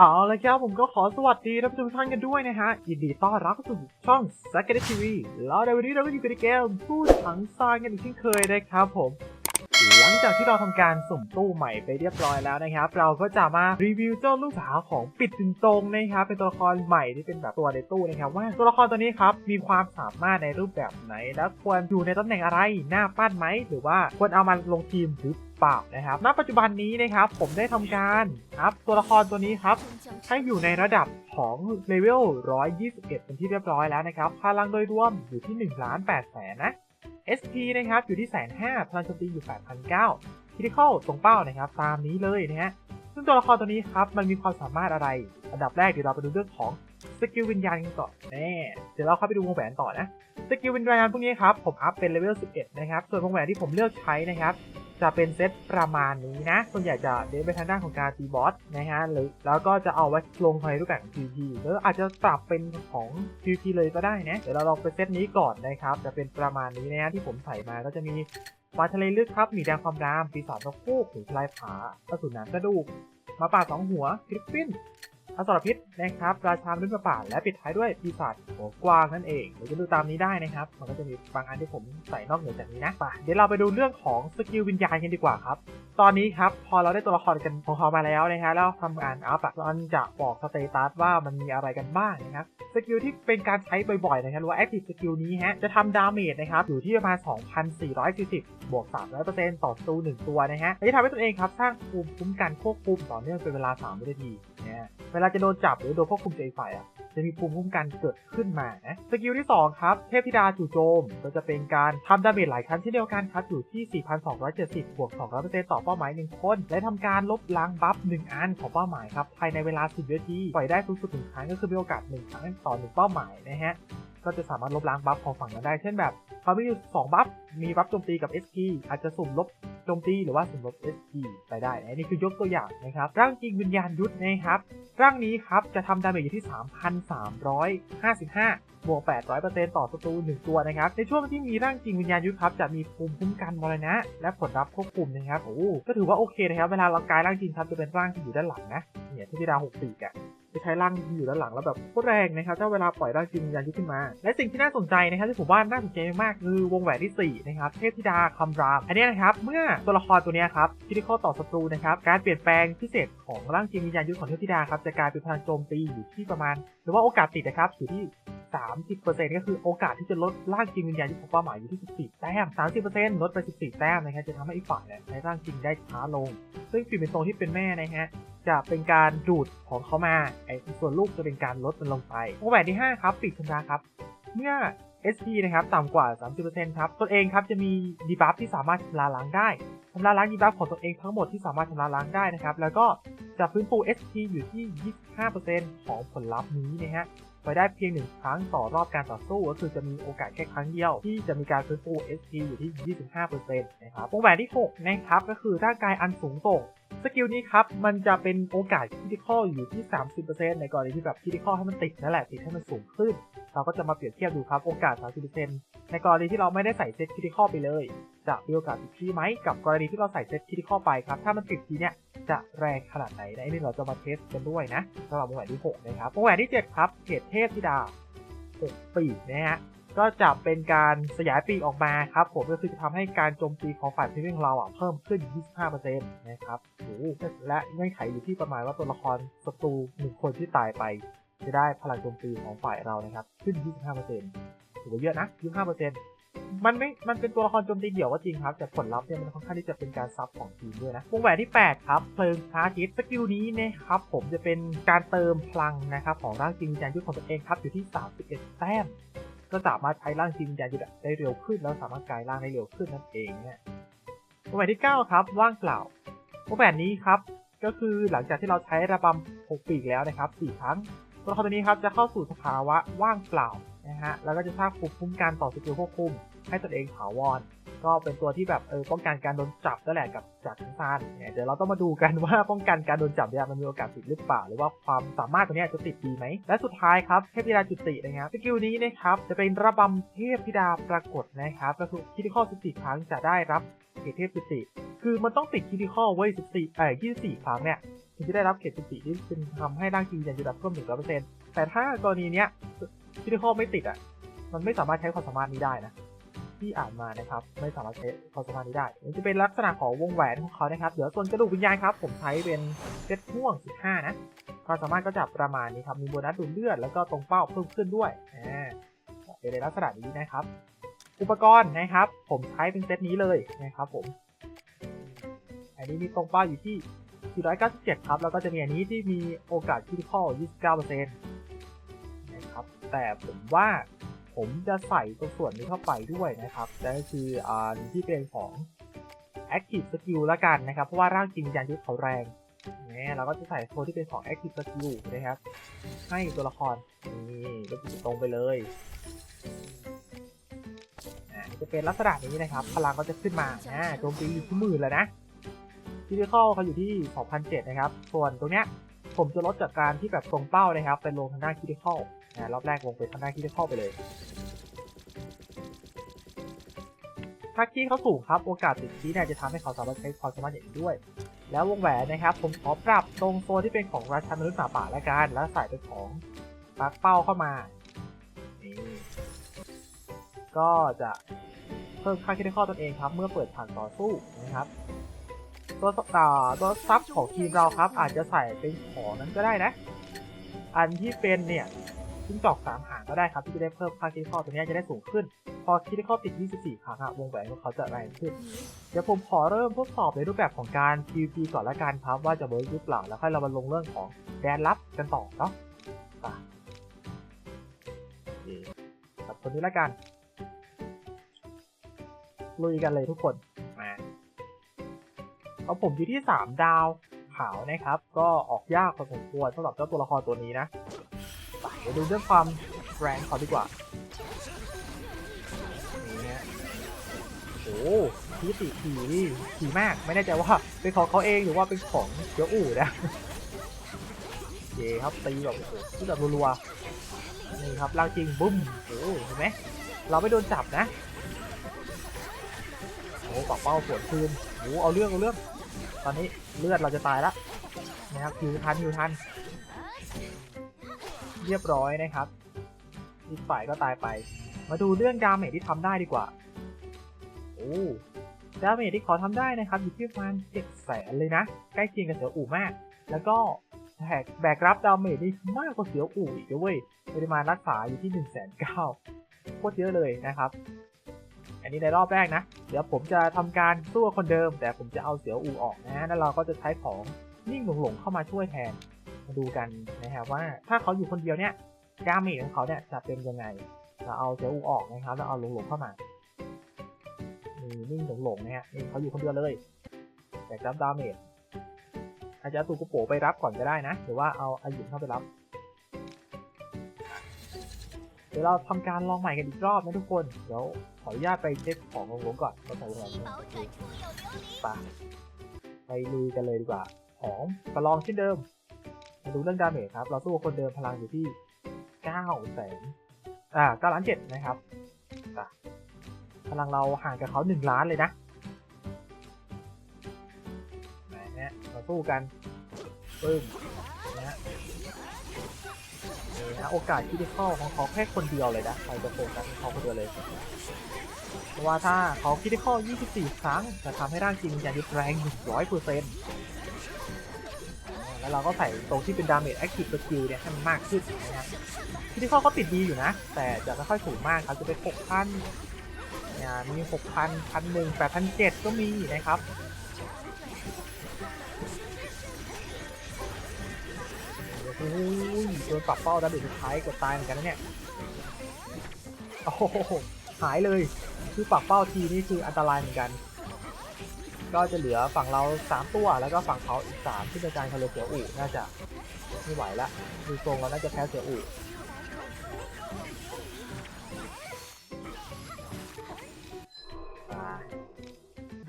เอาละครับผมก็ขอสวัสดีท่านผู้ชมทุกท่านกันด้วยนะฮะ ยินดีต้อนรับสู่ช่อง s a c k e t TV แล้วในวันนี้เราก็อยู่กันในเกมผู้ถังซานกันอีกเช่นเคยนะครับผม หลังจากที่เราทำการสุ่มตู้ใหม่ไปเรียบร้อยแล้วนะครับ เราก็จะมารีวิวเจ้าลูกสาวของปิดตินตรงนะครับ เป็นตัวละครใหม่ที่เป็นแบบตัวในตู้นะครับ ว่าตัวละครตัวนี้ครับมีความสามารถในรูปแบบไหน และควรอยู่ในตำแหน่งอะไรหน้าปั้นไหม หรือว่าควรเอามาลงทีมหรือเปล่านะครับ ณ ปัจจุบันนี้นะครับผมได้ทำการครับตัวละครตัวนี้ครับให้อยู่ในระดับของเลเวล 121 เป็นที่เรียบร้อยแล้วนะครับ พลังโดยรวมอยู่ที่1ล้าน8แสนนะ SP นะครับอยู่ที่แสนห้าพลังโจมตีอยู่8,009คิดิคอลตรงเป้านะครับตามนี้เลยนะฮะซึ่งตัวละครตัวนี้ครับมันมีความสามารถอะไร อันดับแรกเดี๋ยวเราไปดูเรื่องของสกิลวิญญาณกันก่อนแน่เดี๋ยวเราเข้าไปดูวงแหวนต่อนะสกิลวิญญาณพวกนี้ครับผมอัพเป็นเลเวล11 นะครับ ส่วนวงแหวนที่ผมเลือกใช้นะครับ จะเป็นเซตประมาณนี้นะส่วนใหญ่จะเน้นไปทางด้านของการตีบอสนะฮะหรือแล้วก็จะเอาไว้ลงในรูปแบบของ PVP หรืออาจจะปรับเป็นของ PVP เลยก็ได้นะเดี๋ยวเราลองไปเซตนี้ก่อนนะครับจะเป็นประมาณนี้นะฮะที่ผมใส่มาก็จะมีปลาทะเลลึกครับหมีแดงความรามปีศาจนกคูกหรือลายผากระสุนหนามกระดูกหมาป่าสองหัวคริปฟิน อสรพิษนะครับ ราชามรุ่นประป่าและปิดท้ายด้วยปีศาจหัวกวางนั่นเองเดี๋ยวจะดูตามนี้ได้นะครับ มันก็จะมีบางอันที่ผมใส่นอกเหนือจากนี้นะไปเดี๋ยวเราไปดูเรื่องของสกิลวิญญาณกันดีกว่าครับ ตอนนี้ครับพอเราได้ตัวละครกันของเขามาแล้วนะฮะแล้วทำการอัพมันจะบอกสเตตัสว่ามันมีอะไรกันบ้างนะครับสกิลที่เป็นการใช้บ่อยๆนะครับหรือว่าแอคทีฟสกิลนี้ฮะจะทำดาเมจนะครับอยู่ที่ประมาณ 2,440 บวก 300%ต่อศัตรู1ตัวนะฮะและจะทำให้ตัวเองครับสร้างภูมิคุ้มกันควบคุมต่อเนื่องเป็นเวลา3วินาทีนะเวลาจะโดนจับหรือโดนควบคุมจากอีกฝ่ายอะจะมีภูมิคุ้มกันเกิดขึ้นมานะสกิลที่ 2 ครับ เทพธิดาจู่โจมก็จะเป็นการทำดาเมจหลายครั้งที่เดียวกันครับ อยู่ที่ 4,270 บวก 200%ต่อเป้าหมาย 1 คน และทำการลบล้างบัฟ 1 อันของเป้าหมายครับ ภายในเวลา 10วินาทีปล่อยได้สูงสุด1ครั้งก็คือมีโอกาส 1 ครั้งต่อ 1 เป้าหมายนะฮะก็จะสามารถลบล้างบัฟของฝั่งนั้นได้ เช่นแบบเขามีอยู่2บัฟ มีบัฟโจมตีกับ SP อาจจะสุ่มลบ โจมตีหรือว่าสมลบ SP ไปได้นะนี่คือยกตัวอย่างนะครับร่างจริงวิญญาณยุทธนะครับร่างนี้ครับจะทำดาเมจอยู่ที่ 3,355บวก 800%ต่อศัตรู1ตัวนะครับ ในช่วงที่มีร่างจริงวิญญาณยุทธครับจะมีภูมิคุ้มกันมรณะ และผลลัพธ์ควบคุมนะครับโอ้ก็ถือว่าโอเคนะครับ เวลาเรากลายร่างจริงครับจะเป็นร่างที่อยู่ด้านหลังนะเนี่ยที่พิดา6ปีกอะ จะใช้ร่างอยู่ด้านหลังแล้วแบบโคตรแรงนะครับถ้าเวลาปล่อยร่างจริงวิญญาณยุทธขึ้นมา และสิ่งที่น่าสนใจนะครับที่ผมว่าน่าสนใจมากคือวงแหวนที่4นะครับเทพธิดาคำราม อันนี้นะครับเมื่อตัวละครตัวนี้ครับคิดข้อต่อศัตรูนะครับการเปลี่ยนแปลงพิเศษของร่างจริงวิญญาณยุทธของเทพธิดาครับจะกลายเป็นพลังโจมตีอยู่ที่ประมาณ หรือว่าโอกาสติดนะครับอยู่ที่30%ก็คือโอกาสที่จะลดร่างจริงวิญญาณยุทธของเป้าหมายอยู่ที่ 14 แต้ม 30%ลดไป 14 แต้มนะครับจะทำให้อีกฝ่ายเนี่ยใช้ร่างจริงได้ช้าลง ซึ่งฟิล์มเป็นตที่เป็นแม่นะฮะจะเป็นการดูดของเขามาไอ้ส่วนลูกจะเป็นการลดมันลงไปวงแหวนที่ 5 ครับปีกชำระครับ เมื่อ SP นะครับต่ำกว่า 30%ครับตัวเองครับจะมีดีบัฟที่สามารถชำระล้างได้ชำระล้างดีบัฟของตัวเองทั้งหมดที่สามารถชำระล้างได้นะครับ แล้วก็จะฟื้นฟู SP อยู่ที่ 25%ของผลลัพธ์นี้นะฮะไปได้เพียงหนึ่งครั้งต่อรอบการต่อสู้ ก็คือจะมีโอกาสแค่ครั้งเดียว ที่จะมีการฟื้นฟู SP อยู่ที่ 25%นะครับวงแหวนที่ 6 นะครับ ก็คือร่างกายอันสูงส่ง สกิลนี้ครับ มันจะเป็นโอกาสคิดิคอลอยู่ที่ 30%ในกรณีที่แบบคิดิคอลให้มันติดนั่นแหละติดให้มันสูงขึ้น เราก็จะมาเปรียบเทียบดูครับโอกาส 30%ในกรณีที่เราไม่ได้ใส่เซตคิดิคอลไปเลย จะมีโอกาสติดที่ไหมกับกรณีที่เราใส่เซตคิดิคอลไปครับ ถ้ามันติดทีเนี่ยจะแรงขนาดไหนนะอันนี้เราจะมาเทสกันด้วยนะสำหรับวงแหวนที่ 6 นะครับวงแหวนที่ 7 ครับเขตเทพธิดา6ปีนะฮะ ก็จะเป็นการสยายปีกออกมาครับผมก็คือจะทำให้การโจมตีของฝ่ายทีมของเราอะเพิ่มขึ้น 25%นะครับโอ้และเงื่อนไขอยู่ที่ประมาณว่าตัวละครศัตรูหนึ่งคนที่ตายไป จะได้พลังโจมตีของฝ่ายเรานะครับ ขึ้น 25%ถือว่าเยอะนะ 25%มันไม่ มันเป็นตัวละครโจมตีเดี่ยวก็จริงครับ แต่ผลลัพธ์เนี่ยมันค่อนข้างที่จะเป็นการซับของทีมด้วยนะ วงแหวนที่ 8 ครับ เพลิงพระอาทิตย์สกิลนี้นะครับ ผมจะเป็นการเติมพลังนะครับ ของร่างจริงวิญญาณยุทธของตัวเองครับ อยู่ที่ 31 แต้ม ก็สามารถใช้ร่างจริงวิญญาณยุทธได้เร็วขึ้น แล้วสามารถกลายร่างได้เร็วขึ้นนั่นเองเนี่ยวงแหวนที่ 9 ครับ ว่างเปล่าวงแหวนนี้ครับ ก็คือหลังจากที่เราใช้ระบำหกปีกแล้วนะครับสี่ครั้งตัวละครตัวนี้ครับจะเข้าสู่สภาวะว่างเปล่านะฮะแล้วก็จะสร้างภูมิคุ้มกันต่อสกิลควบคุมให้ตนเองถาวร ก็เป็นตัวที่แบบเออป้องกันการโดนจับนั่นแหละกับจากทั้งซานเนี่ยเดี๋ยวเราต้องมาดูกันว่าป้องกันการโดนจับเนี่ยมันมีโอกาสติดหรือเปล่า หรือว่าความสามารถตัวเนี้ยจะติดดีไหม และสุดท้ายครับเทพธิดาจุตินะครับสกิลนี้นะครับจะเป็นระบำเทพธิดาปรากฏนะครับก็คือคิดข้อ14ครั้งจะได้รับเกรดเทพจุติ คือมันต้องติดคิดข้อไว้14เอ่อ24ครั้งเนี่ยถึงจะได้รับเกรดจุติที่เป็นทำให้ร่างจริงอย่างยุดับเพิ่มหนึ่งร้อยเปอร์เซ็นต์แต่ถ้ากรณีเนี้ยคิดข้อไม่ติดอะมันไม่สามารถใช้ความสามารถนี้ได้นะ ที่อ่านมานะครับ ไม่สามารถใช้ความสามารถนี้ได้จะเป็นลักษณะของวงแหวนของเขานะครับ เดี๋ยวส่วนกระดูกวิญญาณครับ ผมใช้เป็นเซตม่วง 15 นะความสามารถก็จะประมาณนี้ครับ มีโบนัสดูดเลือดแล้วก็ตรงเป้าเพิ่มขึ้นด้วยอ่าเป็นในลักษณะนี้นะครับ อุปกรณ์นะครับ ผมใช้เป็นเซตนี้เลยนะครับผม อันนี้มีตรงเป้าอยู่ที่497 ครับ แล้วก็จะมีอันนี้ที่มีโอกาสคิดข้อ29%นะครับ แต่ผมว่า ผมจะใส่ตรงส่วนนี้เข้าไปด้วยนะครับนั่นก็คืออ่าที่เป็นของ Active Skill ละกันนะครับ เพราะว่าร่างจริงวิญญาณยุทธเขาแรงเนี่ยเราก็จะใส่โซนที่เป็นของ Active Skill นะครับ ให้ตัวละครนี่ก็คือตรงไปเลยอ่าจะเป็นลักษณะนี้นะครับ พลังก็จะขึ้นมาอ่าโจมตีอยู่ที่หมื่นแล้วนะทีเดียเขาเขาอยู่ที่ 2,007นะครับ ส่วนตรงเนี้ยผมจะลดจากการที่แบบตรงเป้านะครับ เป็นลงทางด้านคิดเข้ารอบแรกลงไปทางด้านคิดเข้าไปเลย ถ้าคีย์เขาสูงครับโอกาสติดคีย์เนี่ยจะทำให้เขาสามารถใช้ความสามารถอย่างนี้ด้วย แล้ววงแหวนนะครับ ผมขอปรับตรงโซนที่เป็นของราชันมนุษย์หมาป่าแล้วกันแล้วใส่เป็นของปักเป้าเข้ามานี่ก็จะเพิ่มค่าคิดข้อตนเองครับ เมื่อเปิดผ่านต่อสู้นะครับตัวต่อตัวซับของทีมเราครับ อาจจะใส่เป็นของนั้นก็ได้นะ อันที่เป็นเนี่ย จิ้งจอกสามหางก็ได้ครับที่จะได้เพิ่มค่าคิดข้อตัวนี้จะได้สูงขึ้น พอคิดข้อติด 24 ครั้งอะวงแหวนของเขาจะแรงขึ้น เดี๋ยวผมขอเริ่มทดสอบในรูปแบบของการ PVP ก่อนละกันครับว่าจะเวิร์กหรือเปล่าแล้วค่อยเรามาลงเรื่องของแดนลับกันต่อเนาะไปกับคนนี้ละกันลุยกันเลยทุกคนมาเอาผมอยู่ที่ 3 ดาวขาวนะครับ ก็ออกยากพอสมควรสำหรับเจ้าตัวละครตัวนี้นะ ดี๋ยวดูเรื่องความแรงเขาดีกว่านี่ฮะโอ้ทีติผีนี่ผีมากไม่แน่ใจว่าเป็นของเขาเองหรือว่าเป็นของเดี๋ยวอู่นะเย่ครับตีแบบโอ้โหที่แบบรัวๆนี่ครับลากจริงบุ้มโอ้เห็นไหมเราไม่โดนจับนะโอ้ปากเป้าสวนคืนโอ้เอาเรื่องเอาเรื่อง ตอนนี้เลือดเราจะตายล้วนะครับฮิวทันฮิวทัน เรียบร้อยนะครับอีกฝ่ายก็ตายไป มาดูเรื่องดาเมจที่ทำได้ดีกว่า โอ้ดาเมจที่ขอทำได้นะครับอยู่ที่ประมาณเจ็ดแสนเลยนะ ใกล้เคียงกับเสืออู่มาก แล้วก็แบกแบกรับดาเมจนี่มากกว่าเสืออู่อีกด้วยปริมาณรักษาอยู่ที่1นึ่งแสนเก้าโคตรเยอะเลยนะครับ อันนี้ในรอบแรกนะ เดี๋ยวผมจะทำการสู้กับคนเดิม แต่ผมจะเอาเสืออู่ออกนะแล้วเราก็จะใช้ของนิ่งหลงๆเข้ามาช่วยแทน มาดูกันนะครับว่าถ้าเขาอยู่คนเดียวเนี่ยดาเมจของเขาเนี่ยจะเป็นยังไงเราเอาเซลล์ออกนะครับแล้วเอาหลงๆเข้ามานี่นิ่งหลงๆนะฮะนี่เขาอยู่คนเดียวเลยแต่รับดาเมจอาจจะเอาตูกุโปะไปรับก่อนก็ได้นะ หรือว่าเอาอายุเข้าไปรับ เดี๋ยวเราทำการลองใหม่กันอีกรอบนะทุกคน เดี๋ยวขออนุญาตไปเช็คของหลงๆก่อนเราใส่ลงไปโอเคไปไปลุยกันเลยดีกว่า ของประลองเช่นเดิม มาดูเรื่องดาเมจครับ เราสู้คนเดิมพลังอยู่ที่เก้าแสนอ่าเก้าล้านเจ็ดนะครับพลังเราห่างกับเขาหนึ่งล้านเลยนะนะฮะมาสู้กันปึ้มนะฮะนี่นะโอกาสที่ได้เข้าของเขาแค่คนเดียวเลยนะใครจะโฟกัสที่เขาคนเดียวเลยเพราะว่าถ้าเขาคิดได้ข้อ 24 ครั้ง จะทำให้ร่างจริงอย่างยุดแรง 100เปอร์เซ็นต์ แล้วเราก็ใส่ตรงที่เป็นดาเมจแอคทีฟสกิลเนี่ยให้มันมากขึ้นนะครับที่ที่ข้อก็ติดดีอยู่นะ แต่จะไม่ค่อยสูงมากครับจะเป็น6,000เนี่ยมี6,000 1,000 8,007ก็มีนะครับโอ้ยโดนปรับเป้าดาเมจสุดท้ายกือบตายเหมือนกันนะเนี่ยโอ้โหหายเลย คือปากเป้าทีนี่คืออันตรายเหมือนกัน ก็จะเหลือฝั่งเรา 3 ตัว แล้วก็ฝั่งเขาอีก 3 ที่เป็นการคาร์เสืออู่น่าจะไม่ไหวละดูทรงเราน่าจะแพ้เสืออู่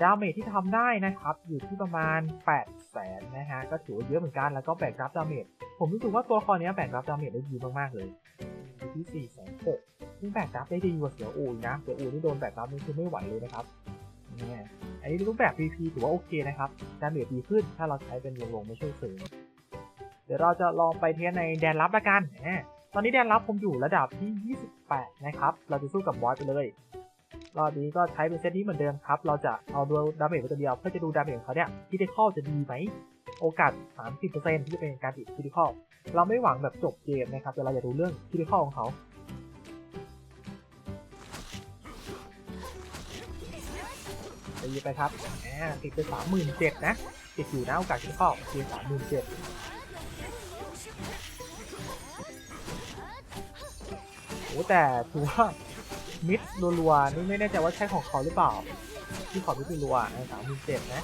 ดาเมจที่ทำได้นะครับ อยู่ที่ประมาณ 8 แสนนะฮะ ก็ถือว่าเยอะเหมือนกัน แล้วก็แบกรับดาเมจ ผมรู้สึกว่าตัวละครนี้แบกรับดาเมจได้ดีมากๆเลยอยู่ที่4แสนหกนี่แบกรับได้ดีกว่าเสืออูอีกนะ เสืออูนี่โดนแบกรับนี่คือไม่ไหวเลยนะครับเนี่ย อนนี้รูปแบบ VP ถือว่าโอเคนะครับดาเมจดีขึ้นถ้าเราใช้เป็นวงลงไม่ช่วยเสริมเดี๋ยวเราจะลองไปเทสในแดนรับละกันตอนนี้แดนรับผมอยู่ระดับที่ 28 นะครับ เราจะสู้กับบอสไปเลยรอบนี้ก็ใช้เป็นเซตนี้เหมือนเดิมครับ เราจะเอาดูดาเมจไปตัวเดียวเพื่อจะดูดาเมจของเขาเนี่ยคิดได้ข้อจะดีไหม โอกาส 30%ที่จะเป็นการติดคิดข้อเราไม่หวังแบบจบเกมนะครับแต่เราอยากดูเรื่องคิดข้อของเขา ตีไปครับแหมติดไปสามหมื่นเจ็ดนะ ติดอยู่นะโอกาสคิดข้อเพียงสามหมื่นเจ็ดโอ้แต่ถือว่ามิดรัวๆนี่ไม่แน่ใจว่าใช่ของเขาหรือเปล่า ที่ขอมิดรัวๆในสามหมื่นเจ็ดนะ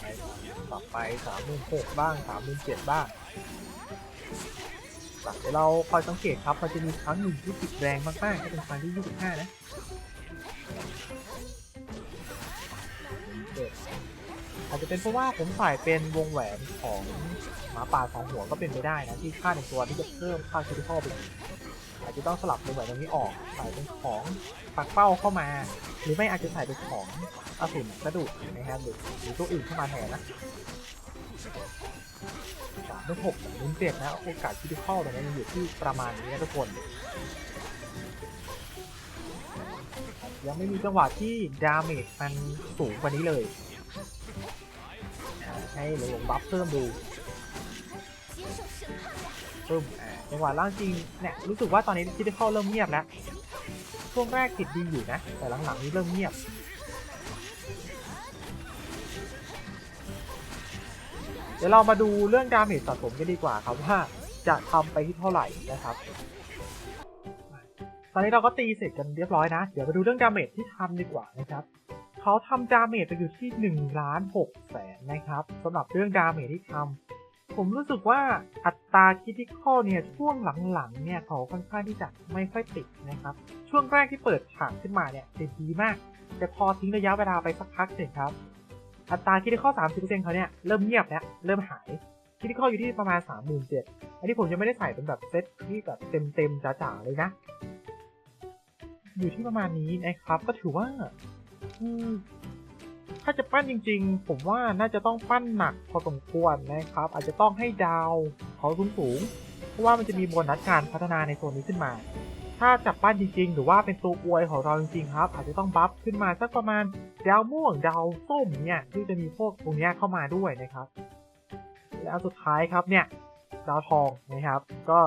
ไปต่อไปสามหมื่นหกบ้างสามหมื่นเจ็ดบ้าง ดี๋ยวเราคอยสังเกตครับมันจะมีครั้งหนึ่งที่ติดแรงมากๆก็เป็นครั้งที่ 25 นะอาจจะเป็นเพราะว่าผมใส่เป็นวงแหวนของหมาป่าสองหัวก็เป็นไปได้นะที่ค่าในตัวที่จะเพิ่มค่าคิดข้อไปอีกอาจจะต้องสลับวงแหวนตรงนี้ออกใส่เป็นของปักเป้าเข้ามา หรือไม่อาจจะใส่เป็นของอสูรกระดูกนะครับหรือตัวอื่นเข้ามาแทนนะ สามเป็นหกลุ้นเจ็ดนะโอกาสคิดเข้าตรงนี้อยู่ที่ประมาณนี้นะทุกคน ยังไม่มีจังหวะที่ดาเมจมันสูงกว่านี้เลยให้หลงบัฟเพิ่มดูเพิ่มจังหวะล่างจริงเนี่ยรู้สึกว่าตอนนี้คิดเข้าเริ่มเงียบแล้วช่วงแรกติดดีอยู่นะ แต่หลังๆนี้เริ่มเงียบ เดี๋ยวเรามาดูเรื่องดาเมจสะสมกันดีกว่าครับว่าจะทำไปที่เท่าไหร่นะครับ ตอนนี้เราก็ตีเสร็จกันเรียบร้อยนะ เดี๋ยวมาดูเรื่องดาเมจที่ทำดีกว่านะครับเขาทำดาเมจไปอยู่ที่1ล้าน6แสนนะครับสำหรับเรื่องดาเมจที่ทำผมรู้สึกว่าอัตราคิทิคอลเนี่ยช่วงหลังๆเนี่ยเขาค่อนข้างที่จะไม่ค่อยติดนะครับ ช่วงแรกที่เปิดฉากขึ้นมาเนี่ยติดดีมาก แต่พอทิ้งระยะเวลาไปสักพักหนึ่งครับ อัตราคิทิคอล30%เขาเนี่ยเริ่มเงียบแล้วเริ่มหายคิทิคออยู่ที่ประมาณ37,000อันนี้ผมยังไม่ได้ใส่เป็นแบบเซตที่แบบเต็มๆจ๋าๆเลยนะ อยู่ที่ประมาณนี้นะครับก็ถือว่าถ้าจะปั้นจริง ๆ ผมว่าน่าจะต้องปั้นหนักพอสมควรนะครับ อาจจะต้องให้ดาวเขาสูงๆเพราะว่ามันจะมีโบนัสการพัฒนาในโซนนี้ขึ้นมา ถ้าจับปั้นจริงๆ หรือว่าเป็นตัวอวยของเราจริงๆครับ อาจจะต้องบัฟขึ้นมาสักประมาณดาวม่วงดาวส้มเนี่ยที่จะมีพวกตรงนี้เข้ามาด้วยนะครับ แล้วสุดท้ายครับเนี่ยดาวทองนะครับ ก็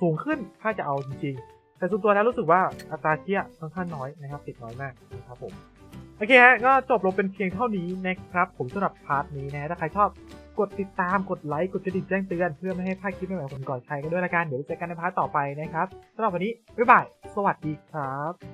สูงขึ้นถ้าจะเอาจริงๆ แต่ส่วนตัวแล้วรู้สึกว่าอัตราเทียค่อนข้างน้อยนะครับติดน้อยมากนะครับผมโอเคฮะก็จบลงเป็นเพียงเท่านี้นะครับผมสำหรับพาร์ทนี้นะถ้าใครชอบ กดติดตามกดไลค์กดกระดิ่งแจ้งเตือนเพื่อไม่ให้พลาดคลิปใหม่ๆของผมก่อนใครกันด้วยละกันเดี๋ยวเจอกันในพาร์ทต่อไปนะครับสำหรับวันนี้บ๊ายบายสวัสดีครับ